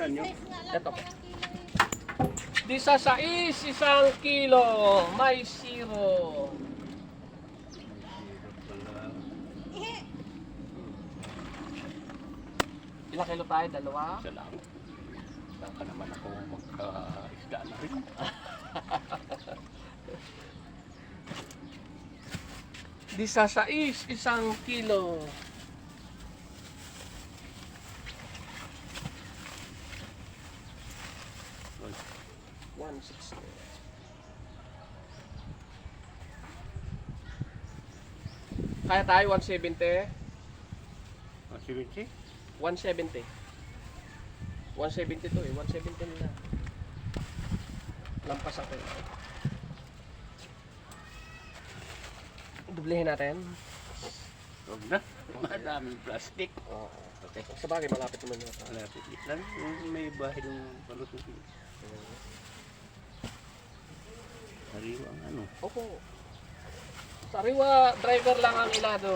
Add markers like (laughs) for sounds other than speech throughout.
Saan yun? Ito. Di sa sais, isang kilo. May zero. Ilang kilo tayo? Dalawa? Isa lang. Baka naman ako magka-isda na rin. Di sa sais, isang kilo. One sixty. Kaya tayo 170. Ah, si Richie? 170. 170 to eh. 170 nila. Lampas ako eh. Dublehin natin. Huwag na. Madaming plastic. Oo. Okay. Sa bagay, malapit naman yun. Malapit lang. May bahay ng palusong. Sariwa ang ano. Opo. Sariwa, driver lang ang ilado.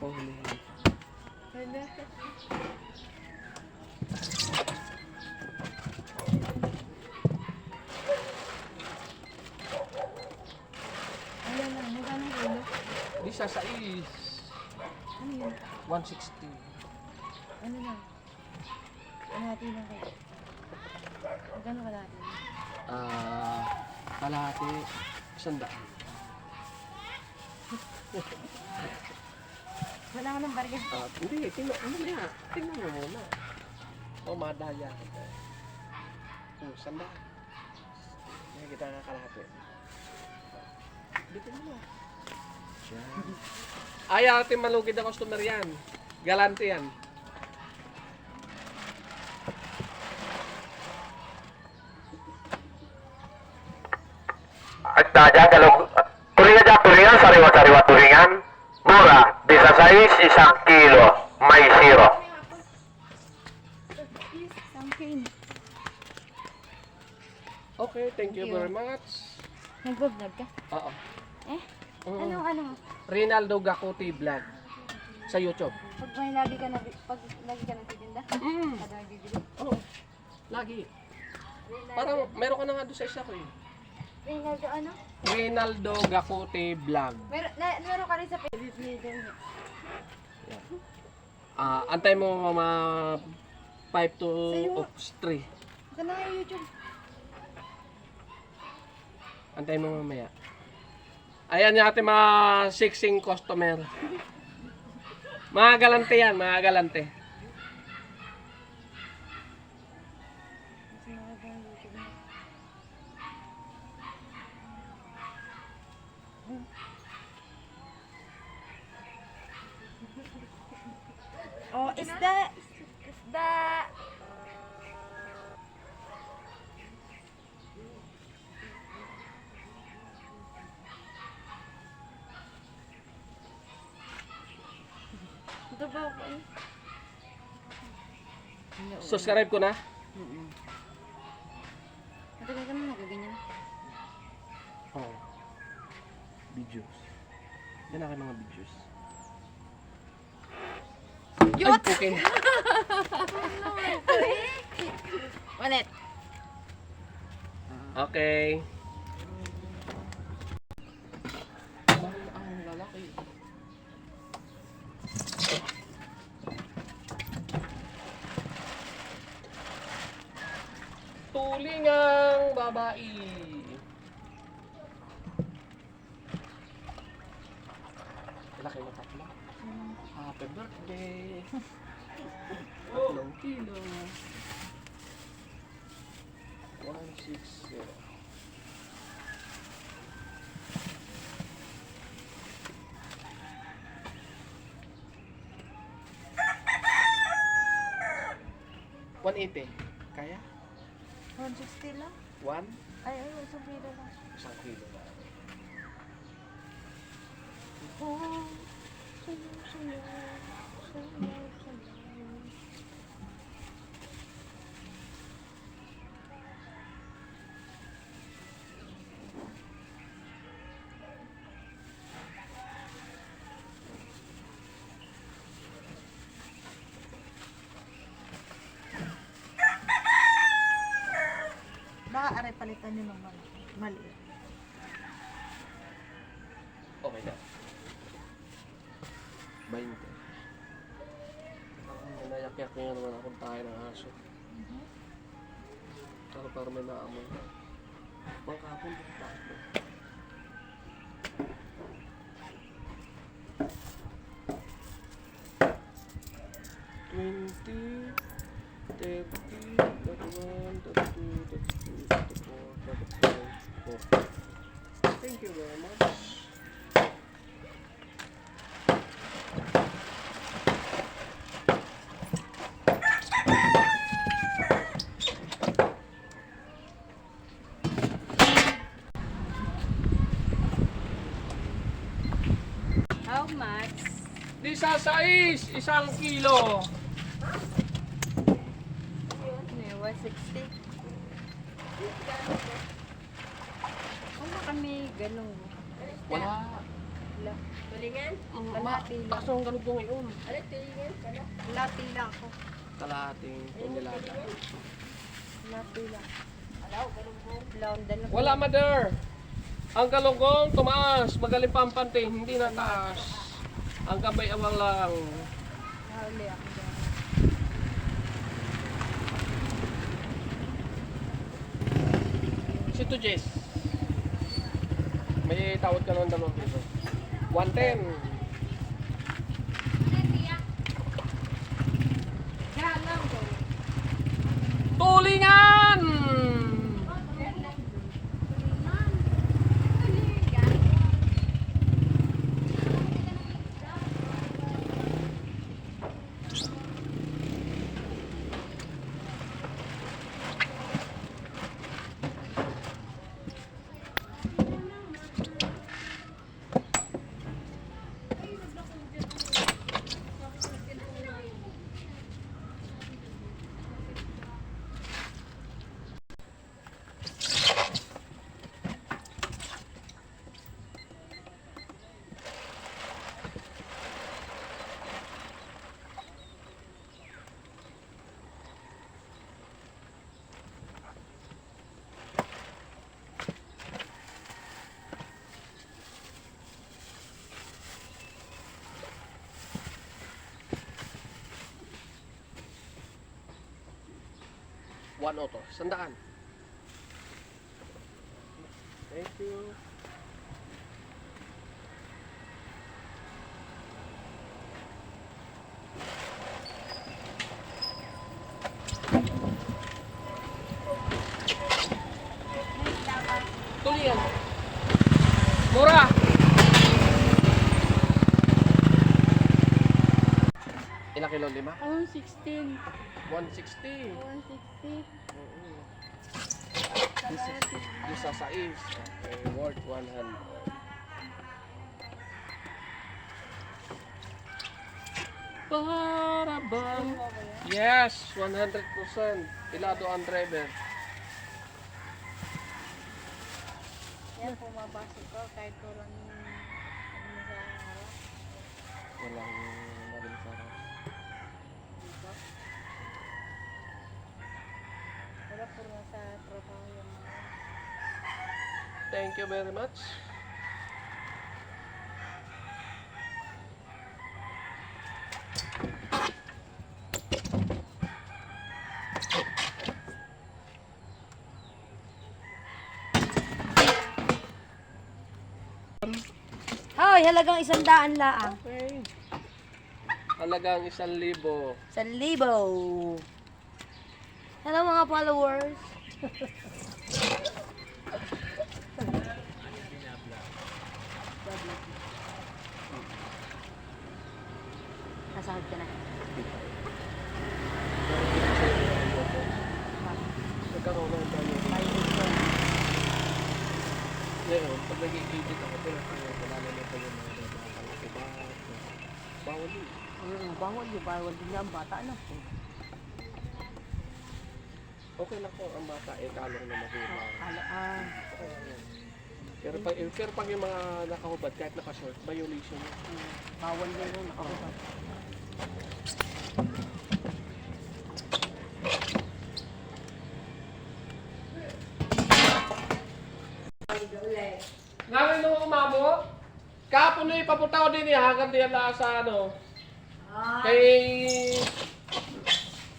Holy. Ano lang, magkano kilo? Di sa sais. Ano yun? 160. Ano lang? Kalahati lang kayo. Magkano kalahati? Ah, kalahati. Sandaan. Wala ka ng bargain. Ah, hindi, tingnan mo muna. Tingnan mo muna. O, madaya kita. Oh, sanda. May kita nga kalahati. Dito mo na. Diyan. Ay, ating malugid na customer yan. Galante yan. At dada galog turingan dyan, turingan, sariwa-sariwa turingan. Mura, di sa sais, isang kilo, may zero. Okay, thank you very much. Nagbablog ka? Oo. Mm. Ano, ano? Rinaldo Gacuti Vlog. Sa YouTube. Pag may lagi ka na, pag lagi ka nagtitinda? Mm. Kada nagbibili? Oo. Lagi. Parang meron ka na nga doon sa isa ko eh. Rinaldo ano? Rinaldo Gacuti Vlog. Meron, na, meron ka rin sa page niya. Ah, antay mo mga 5 to oops, 3. Baka na yung YouTube. Antay mo mamaya. Ayan yung ating mga sixing customer. Mga galante yan, mga galante. Kasi nakagawa yung YouTube niya. Ako eh? Subscribe ko na. Matagal ka na nagaganyan. Oh. Videos. Yan aking mga videos. Cute! Ay, okay. (laughs) Ulit. Okay. Babae. Laki na tatlo. Happy birthday. (laughs) Tatlong kilo. One, six, zero. (laughs) One eighty. Kaya? 160 lang? One? Ay, ay, isang kilo lang. Isang kilo na. Oh, sayo, sayo, sayo. Palitan nyo ng malaki. Maliit. Okay na. 20. Ako, nayak-yak nga naman akong tayo ng aso. Para para may naamoy. Pangkapon, pagkakapon. Twenty, thirty, thirty-one, thirty-two, thirty-three, thirty-four, thirty-five, forty. Thank you very much. How much? Di sa sais, isang kilo. Ano, 160? Kung kami ganun. Wala. Tulingan? Ma, Kalahati lang. kaso ang ganito ngayon. Kalahati lang ako. Kalahating tonelada. Kalahati lang. Laon dalawa. Wala, mother. Ang galunggong tumaas, magaling pa ang pante, hindi na taas. Ang gabay awang lang. Huli ako Si to Jess. May tawad ka ng dalawang piso. 110. Galang ko. Tulingan! One auto. Sandaan. Thank you. Tulingan. Mura. Ilang kilo? Lima? Oh, 16. 160. 160. Oo. Di sa sais. Okay, worth 100. Para bang? Yes, 100%. Ilado ang driver. Yan, pumapasok ko kahit harap. Walang maling para. Dito. Wala po na sa trabaho yung mga. Thank you very much. Hoy, halagang isang daan laang. Okay. Halagang isang libo. Sa libo. Hello mga followers. Nasahod ka na. Nagkaroon tayo. Ngayon, pag nag-i-edit ako, pinakaya ko lalo na pa yung mga nagkakalaki ba? Bawal yun. Mm, bawal yun, bawal din ang bata na po. Okay lang po ang bata, eh kalong na mahina. Ah, Kalo, ah. Pero pag, eh, pero pag yung mga nakahubad, kahit naka-short, violation yun. Mm, bawal na yun, nakahubad. Ngayon nung umamo, kapon na ipaputaw din niya, hanggang diyan na sa ano, ah. kay,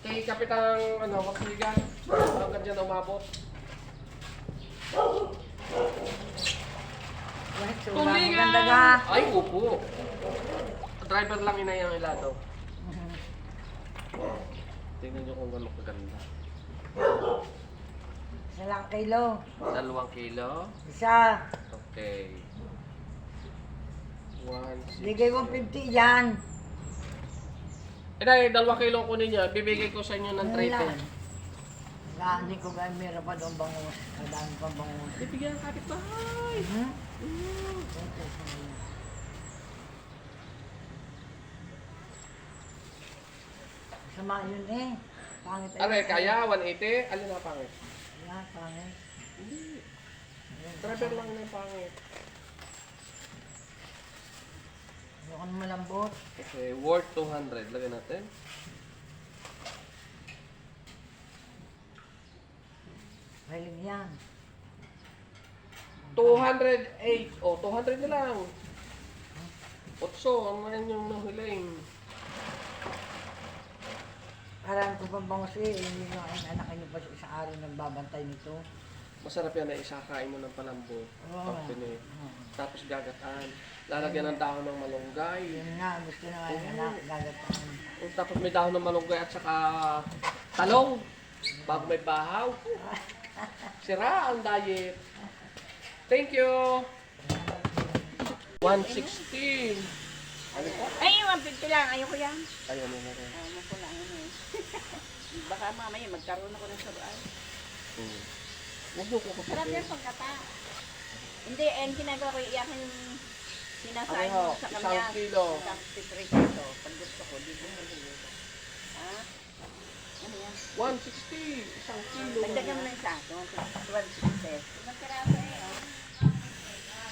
kay Kapitang, ano, Kapsigan. Hanggang diyan umabot. Wala, maganda ka. Ay, upo. Driver lang ina yung ilado. Tingnan nyo kung gano'ng kaganda. Isa lang kilo. Dalawang kilo. Isa. Okay. One, six. Ligay 150 yan. Eh, dahil dalawang kilo kunin niya, bibigay ko sa inyo ng Ano 30. Hindi ko ba meron pa doon bangus. Kadami pa bangus. Bibigyan ng kapitbahay. Hmm? Sama yun eh. Pangit Are, kaya 180? Alin na pangit? Yan, pangit. Driver lang na yung pangit. Ayoko na malambot. Okay, worth 200. Lagyan natin. Mahilig yan. 208. O, oh, 200 na lang. Otso, ang mga yung nahiling. Alam ko pang bangus eh. Hindi nga ang anak niyo pa sa araw nang babantay nito. Masarap yan na isakain mo ng palambot. Oo. Pinay. Oo. Tapos gagataan. Lalagyan ng dahon ng malunggay. Yun nga, gusto na nga yung anak, gagataan. Tapos may dahon ng malunggay at saka talong. Bago may bahaw. Sira ang diet. Thank you. 116. Ano po? Ay, 150 lang. Ayoko yan. Ayun na rin. Ayaw ko lang. Ano eh. (laughs) Baka mamaya magkaroon ako ng saruan. Hmm. Mo ko Sarap yan pagkata. Hindi, eh, ang ginagawa ko, iyakin sinasayin Ano, mo sa isang kanya. kilo. Isang piprito. Pag gusto ko, di ko maliligo. Ha? Ano yan? 160. Isang kilo. Dagdagan mo na isa. 12 pieces. Ibang piraso eh. oh.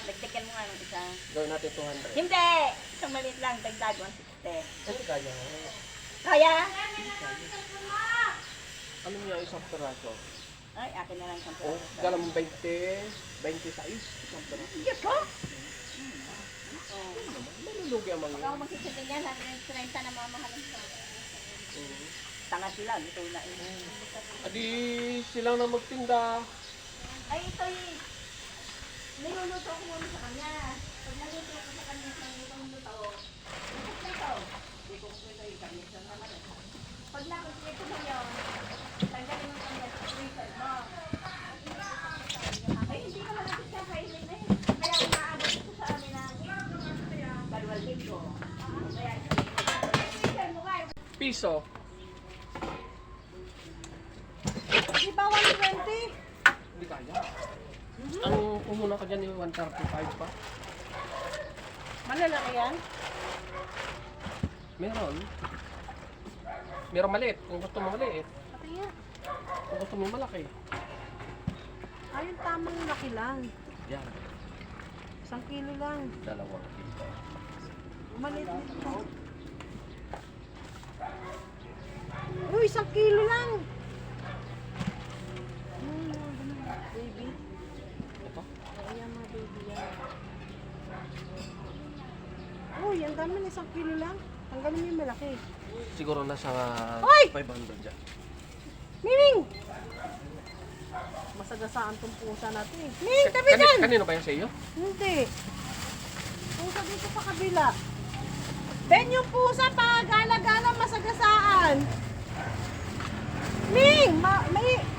Dagdagan mo nga ng isa. Gawin natin 200. Hindi! Isang maliit lang. Dagdag 160. Kasi kaya. Kaya? Ano niya isang peraso? Ay, akin na lang isang Oh, piraso. galang 20. 26. Isang peraso. Diyos ko! Malulugi ang mga Pag ako magsisindig yan, sabi ng 30 na mamahalin sa Mm. Tanga sila, dito na eh. Adi sila na magtinda. Ay, ito eh. Niluluto ko muna sa kanya. Pag naluto ko sa kanya sa lutong luto, ito ito. Hindi ko ito yung kanya sa naman. Pag nakusin ko ngayon, tanggalin mo kanya sa freezer mo. Ay, hindi naman natin siya kainin eh. Kaya umaabot ko sa amin na balwalin ko. Kaya ito. Freezer mo kayo. Piso. 25 pa. Malalaki yan? Meron. Meron maliit. Kung gusto mo maliit. Pati yan. Kung gusto mo malaki. Ay, yung tamang laki lang. Yan. Isang kilo lang. Dalawang kilo. Maliit nito. Uy, isang kilo lang. Ano Baby. Mga baby yan. Uy, ang dami na isang kilo lang. Tanggalin mo yung malaki. Siguro nasa Ay! 500 dyan. Miming! Masagasaan tong pusa natin eh. Ming, tabi dyan! kanino ba yan sa iyo? Hindi. Pusa dito sa kabila. Ben yung pusa pa, gala-gala masagasaan. Ming, ma may...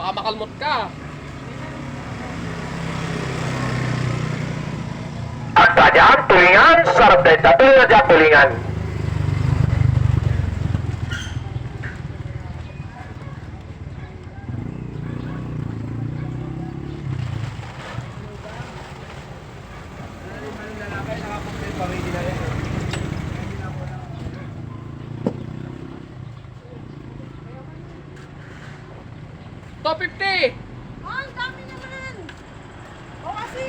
Baka makalmot ka. At sadyaan tulingan, sarap na ito tulingan dyan tulingan. Top 50! Oh, ang dami naman. O kasi.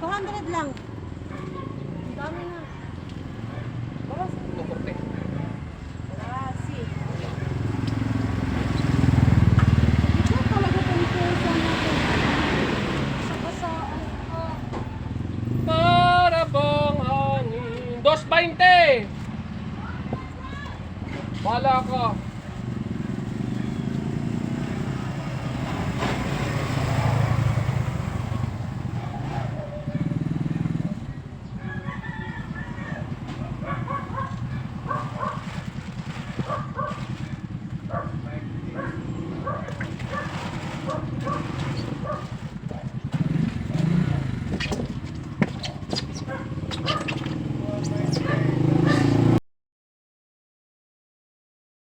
200 lakad lang. Ang dami na. Ito, korte. Kasi. Ito talaga itong pusa natin. Sa kasaan ko. Para bang hangin. 2.20! Bala ka.